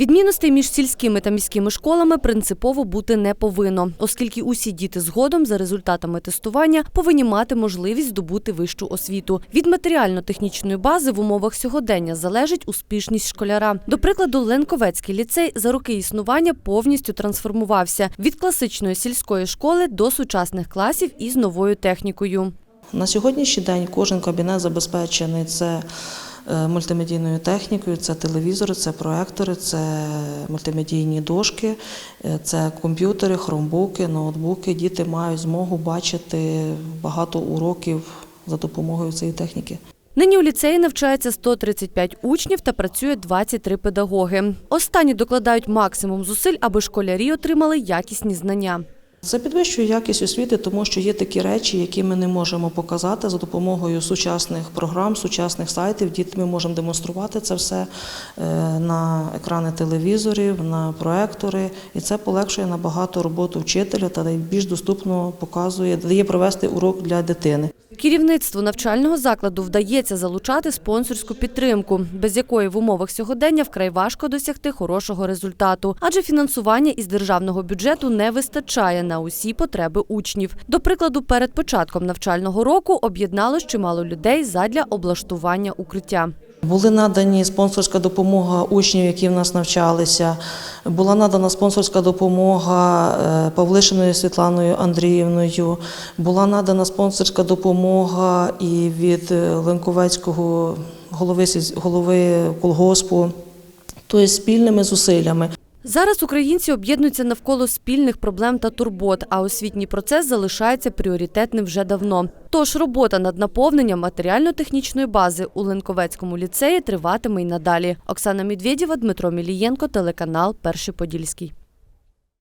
Відмінностей між сільськими та міськими школами принципово бути не повинно, оскільки усі діти згодом за результатами тестування повинні мати можливість здобути вищу освіту. Від матеріально-технічної бази в умовах сьогодення залежить успішність школяра. До прикладу, Ленковецький ліцей за роки існування повністю трансформувався від класичної сільської школи до сучасних класів із новою технікою. На сьогоднішній день кожен кабінет забезпечений це мультимедійною технікою, це телевізори, це проектори, це мультимедійні дошки, е, це комп'ютери, хромбуки, ноутбуки. Діти мають змогу бачити багато уроків за допомогою цієї техніки. Нині у ліцеї навчається 135 учнів та працює 23 педагоги. Останні докладають максимум зусиль, аби школярі отримали якісні знання. Це підвищує якість освіти, тому що є такі речі, які ми не можемо показати за допомогою сучасних програм, сучасних сайтів. Діти ми можемо демонструвати це все е, на екрани телевізорів, на проектори, і це полегшує набагато роботу вчителя та більш доступно показує, дає провести урок для дитини. Керівництву навчального закладу вдається залучати спонсорську підтримку, без якої в умовах сьогодення вкрай важко досягти хорошого результату, адже фінансування із державного бюджету не вистачає на усі потреби учнів. До прикладу, перед початком навчального року об'єдналось чимало людей задля облаштування укриття. Були надані спонсорська допомога учнів, які в нас навчалися. Була надана спонсорська допомога е, Павлишиною Світланою Андріївною. Була надана спонсорська допомога і від е, Ленковецького голови, голови колгоспу. Тобто спільними зусиллями. Зараз українці об'єднуються навколо спільних проблем та турбот, а освітній процес залишається пріоритетним вже давно. Тож робота над наповненням матеріально-технічної бази у Ленковецькому ліцеї триватиме й надалі. Оксана Медведєва, Дмитро Мілієнко, телеканал Перший Подільський.